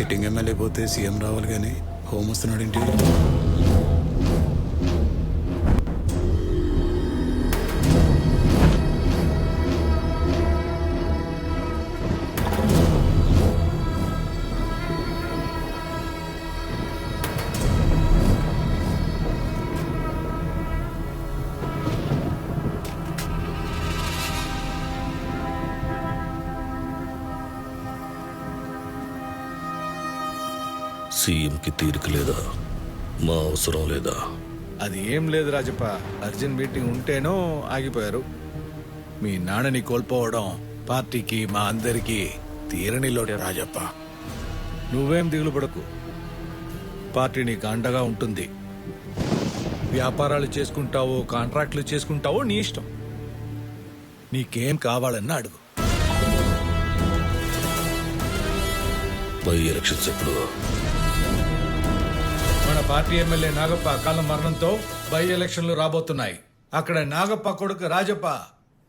Sitting MLA పోతే CM రావాలి కానీ హోమ్ వస్తున్నాడు సీఎంకి తీరిక లేదా? మా అవసరం లేదా? అది ఏం లేదు రాజప్ప. అర్జెంట్ మీటింగ్ ఉంటేనో ఆగిపోయారు. మీ నాన్నని కోల్పోవడం పార్టీకి మా అందరికీ తీరని లోటే రాజప్ప. నువ్వేం దిగులు పడకు. పార్టీ నీకు అండగా ఉంటుంది. వ్యాపారాలు చేసుకుంటావో కాంట్రాక్టులు చేసుకుంటావో నీ ఇష్టం. నీకేం కావాలన్నా అడుగు. బై ఎలక్షన్స్ ఎప్పుడు? పార్టీ ఎమ్మెల్యే నాగప్ప అకాల మరణంతో బై ఎలక్షన్లు రాబోతున్నాయి. అక్కడ నాగప్ప కొడుకు రాజప్ప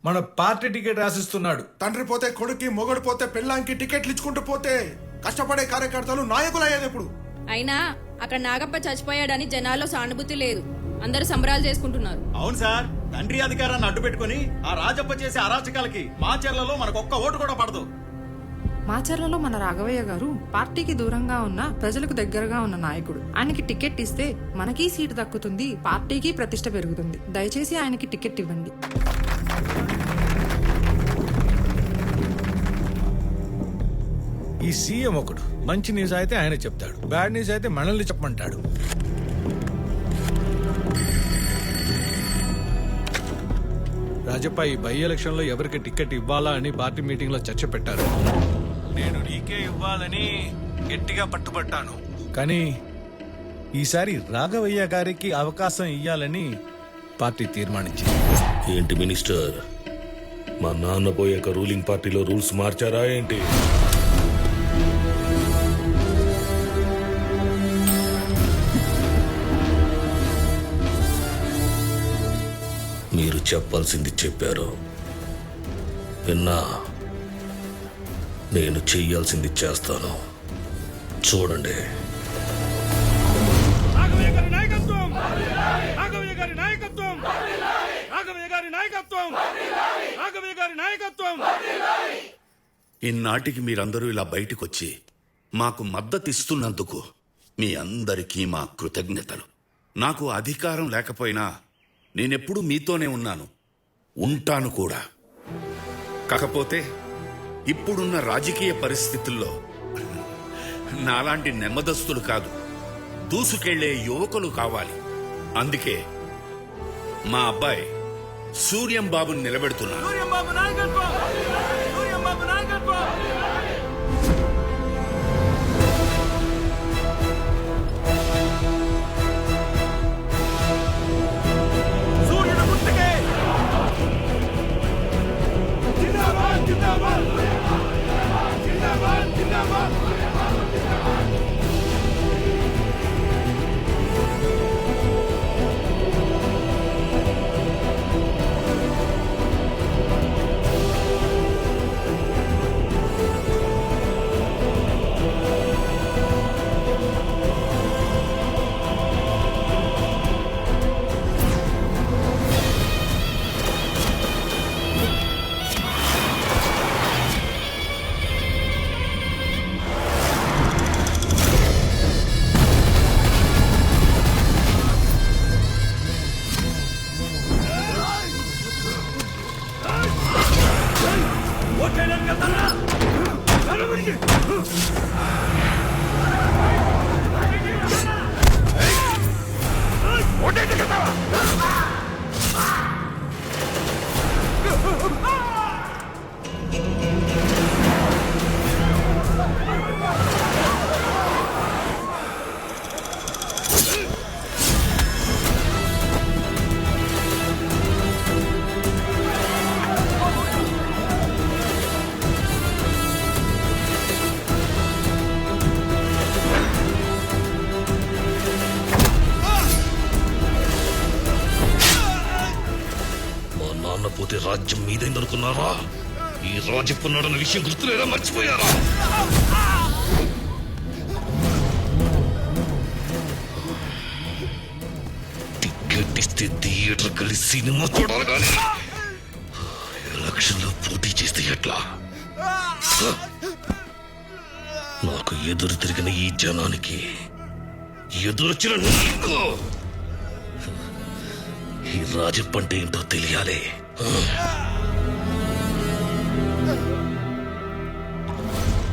మన పార్టీ టికెట్ రాసిస్తున్నాడు. తండ్రి పోతే కొడుక్కి మొగడు పోతే పెళ్ళాంకి టికెట్లు ఇచ్చుకుంటూ పోతే కష్టపడే కార్యకర్తలు నాయకులు అయ్యేది ఎప్పుడు? అయినా అక్కడ నాగప్ప చచ్చిపోయాడని జనాల్లో సానుభూతి లేదు. అందరూ సంబరాలు చేసుకుంటున్నారు. అవును సార్ తండ్రి అధికారాన్ని అడ్డు పెట్టుకుని ఆ రాజప్ప చేసే అరాచకాలకి మా చెర్లలో మనకు ఒక్క ఓటు కూడా పడదు. మాచర్లలో మన రాఘవయ్య గారు పార్టీకి దూరంగా ఉన్న ప్రజలకు దగ్గరగా ఉన్న నాయకుడు. ఆయనకి టికెట్ ఇస్తే మనకి సీటు దక్కుతుంది పార్టీకి ప్రతిష్ట పెరుగుతుంది. దయచేసి ఆయనకి టికెట్ ఇవ్వండి. ఈ సీఎం ఒకడు. మంచి న్యూస్ అయితే ఆయన చెప్తాడు. బ్యాడ్ న్యూస్ అయితే మనల్ని చెప్పమంటాడు. రాజప్ప ఈ బై ఎలక్షన్లో ఎవరికి టికెట్ ఇవ్వాలా అని పార్టీ మీటింగ్లో చర్చ పెట్టారు. నేను నీకే ఇవ్వాలని గట్టిగా పట్టుబట్టాను. కానీ ఈసారి రాఘవయ్య గారికి అవకాశం ఇవ్వాలని పార్టీ తీర్మానించింది. ఏంటి మినిస్టర్? మా నాన్న పోయాక రూలింగ్ పార్టీలో రూల్స్ మార్చారా ఏంటి? మీరు చెప్పాల్సింది చెప్పారు. విన్నా నాయకత్వం! రాఘవయ్య గారి నాయకత్వం! ఇన్నాటికి మీరందరూ ఇలా బయటికొచ్చి మాకు మద్దతిస్తున్నందుకు మీ అందరికీ మా కృతజ్ఞతలు. నాకు అధికారం లేకపోయినా నేనెప్పుడూ మీతోనే ఉన్నాను. ఉంటాను కూడా. కాకపోతే ఇప్పుడున్న రాజకీయ పరిస్థితుల్లో నాలాంటి నెమ్మదస్తులు కాదు. దూసుకెళ్ళే యువకులు కావాలి. అందుకే మా అబ్బాయి సూర్యం బాబుని నిలబెడుతున్నాను ఓట్లేయడానికి పోతే రాజ్యం మీదైందనుకున్నారా? ఈ రాజుకున్నాడన్న విషయం గుర్తులేదా? మర్చిపోయారా? టికెట్ థియేటర్ కలిసి సినిమా చూడాలి కానీ ఎలక్షన్లో పోటీ చేస్తే ఎట్లా? నాకు ఎదురు తిరిగిన ఈ జనానికి ఎదురొచ్చిన నీకు? ఈ రాజప్పంటే ఏంటో తెలియాలి.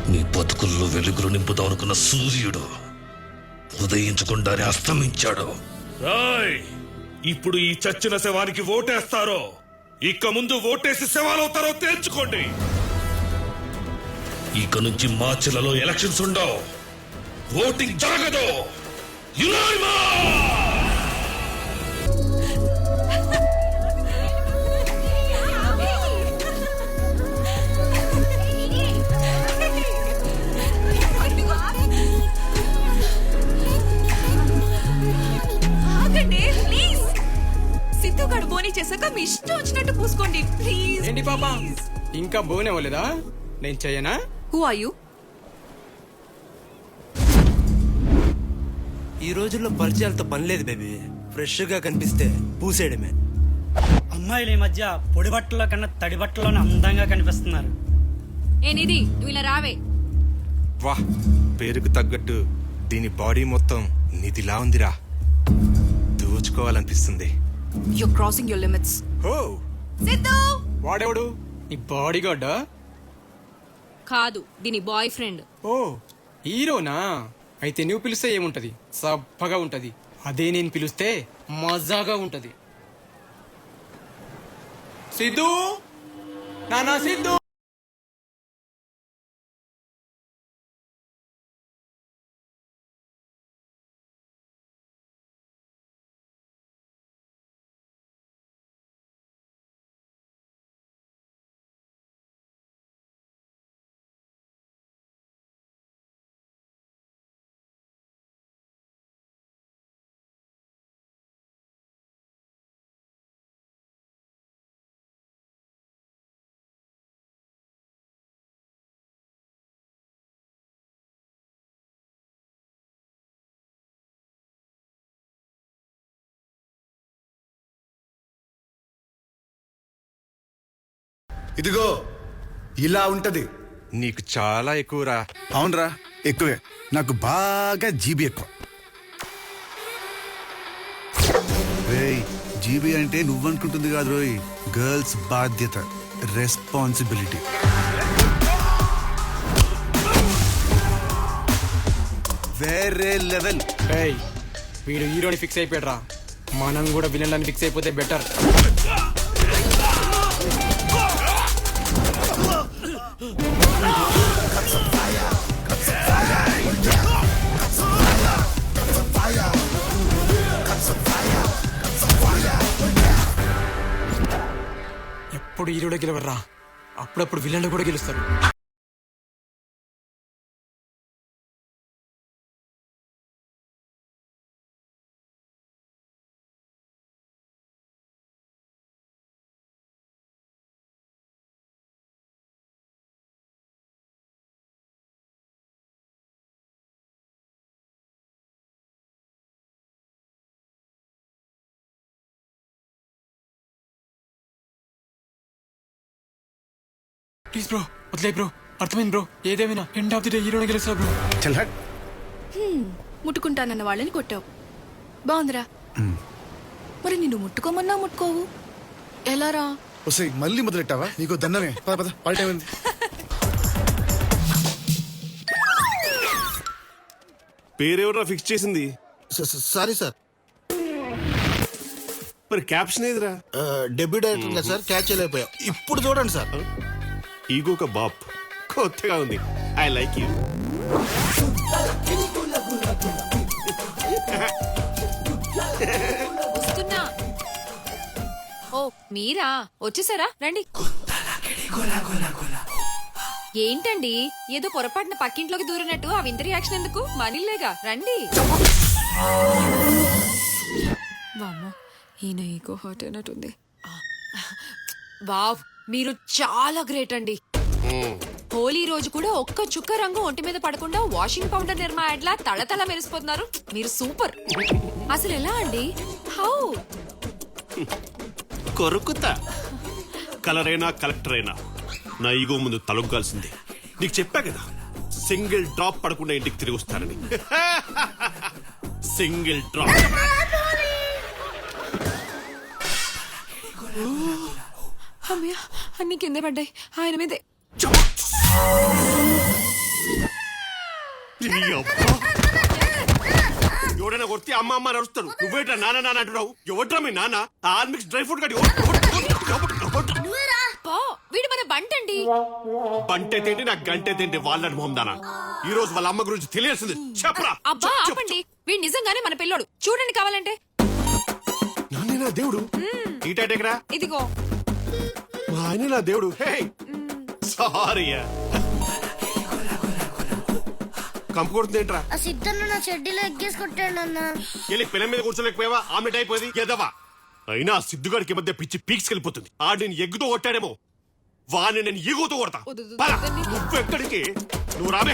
మీ బతుకుల్లో వెలుగులు నింపుదాం అనుకున్న సూర్యుడు ఉదయించకుండానే అస్తమించాడు. రాయ్ ఇప్పుడు ఈ చచ్చిన శవానికి ఓటేస్తారో? ఇక ముందు ఓటేసి శవాలవుతారో తేల్చుకోండి. ఇక నుంచి మార్చిలలో ఎలక్షన్స్ ఉండవు. ఓటింగ్ జరగదు. యునానిమా వచ్చినట్టు పూసుకోండి ప్లీజ్ ఏంటి పాప? ఇంకా బోనే అవ్వలేదా? నేను చెయ్యనా హూ ఆర్ యు ఈ రోజుల్లో పరిచయాలతో పని లేదు బేబీ ఫ్రెష్గా కనిపిస్తే పూసేయడమే. అమ్మాయిలు ఈ మధ్య పొడి బట్టల కన్నా తడి బట్టలోనే అందంగా కనిపిస్తున్నారు. ఏ నిధి నువ్వు ఇలా రావే. వా పేరుకు తగ్గట్టు దీని బాడీ మొత్తం నిధిలా ఉందిరా. దోచుకోవాలనిపిస్తుంది. యు క్రాసింగ్ యువర్ లిమిట్స్ హో సిద్ధు! వాడెవడు? నీ బాడీ గార్డా కాదు దీని బాయ్ ఫ్రెండ్ ఓ. హీరోనా? అయితే నువ్వు పిలిస్తే ఏముంటది? సబ్బగా ఉంటది. అదే నేను పిలిస్తే మజాగా ఉంటది. సిద్ధు? నానా సిద్ధు? ఇదిగో ఇలా ఉంటది. నీకు చాలా ఎక్కువరా. అవునరా ఎక్కువే. నాకు బాగా జీబీ ఎక్కువ. జీబీ అంటే నువ్వనుకుంటుంది కాదు రోయ్. గర్ల్స్ బాధ్యత రెస్పాన్సిబిలిటీ. వేరే లెవెల్. వీడు హీరోని ఫిక్స్ అయిపోయాడు మనం కూడా విలన్లని ఫిక్స్ అయిపోతే బెటర్. ఎప్పుడు హీరోలో గెలవర్రా అప్పుడప్పుడు విలన్లు కూడా గెలుస్తారు. ప్లీజ్ బ్రో వదిలే బ్రో అర్థమైంది బ్రో ఏదేమైనా ఎండ్ ఆఫ్ ది డే హీరోని గెలుస్తా బ్రో ముట్టుకుంటానన్న వాళ్ళని కొట్టావు. బాగుందిరా. మరి నిన్ను ముట్టుకోమన్నా ముట్టుకోవు. ఎలారా వస్తే మళ్ళీ మొదలెట్టావా? నీకు దండమే. పద పద. పాట ఏమైంది పేరెవరా ఫిక్స్ చేసింది? Sorry sir. మరి క్యాప్షన్ ఏదిరా? Debut director sir? క్యాచ్ చేయలేకపోయా. ఇప్పుడు చూడండి సార్. ఈగో ఒక బాప్ కొత్తగా ఉంది. I like you. వస్తున్నా. ఓ మీరా? వచ్చేసారా? రండి. ఏంటండి? ఏదో పొరపాటున పక్కింట్లోకి దూరినట్టు ఆ వింత రియాక్షన్ ఎందుకు? మనీలేగా రండి. వామ్మో ఈయన ఈగో హర్ట్ అయినట్టుంది. వావ్ మీరు చాలా గ్రేట్ అండి. హోలీ రోజు కూడా ఒక్క చుక్క రంగు ఒంటి మీద పడకుండా వాషింగ్ పౌడర్ నిర్మా యాడ్లా తళతళ మెరిసిపోతున్నారు. మీరు సూపర్. అసలు ఎలా అండి? హౌ? కొరుకుతా. కలర్ అయినా కలెక్టర్ అయినా నా ఈగో ముందు తలొగ్గాల్సిందే. నీకు చెప్పా కదా సింగిల్ డ్రాప్ పడకుండా ఇంటికి తిరిగి వస్తానని సింగిల్ డ్రాప్. అమ్మయ్య అన్ని కింద పడ్డాయి. ఆయన మీదే. నీ. ఎవడైనా కొడితే అమ్మ అమ్మ నడుస్తాడు నువ్వేట్రా నాన్న నాన్న అంటున్నావు? ఎవట్రా మీ నాన్న? ఆర్మిక్స్ డ్రై ఫ్రూట్ గాడి పో వీడు మన బంటండి బంటే తింటే నాకు గంటే తింటే వాళ్ళని మొహందానా? ఈ రోజు వాళ్ళ అమ్మ గురించి తెలియాల్సింది. చెప్పరా. అబ్బా ఆపండి. వీడు నిజంగానే మన పిల్లోడు. చూడండి కావాలంటే. నాన్నే నా దేవుడు ఈ టైటెకరా ఇదిగో. మా ఆయన నా దేవుడు సారీ కంపు కొడుతుంది ఏంట్రా ఆ సిద్ధన్న నా చెడ్డీలో ఎగ్గేసుకుంటాడు అన్న వెళ్ళి పిల్ల మీద కూర్చోలేకపోయావా? ఆమె అయిపోయింది? ఎదవా? అయినా ఆ సిద్ధుగాడికి ఈ మధ్య పిచ్చి ఆడు నేను ఎగ్గుతో కొట్టాడేమో. వాడిని నేను ఈగోతో కొడతా. పద. నువ్వెక్కడికి? నువ్వు రాబే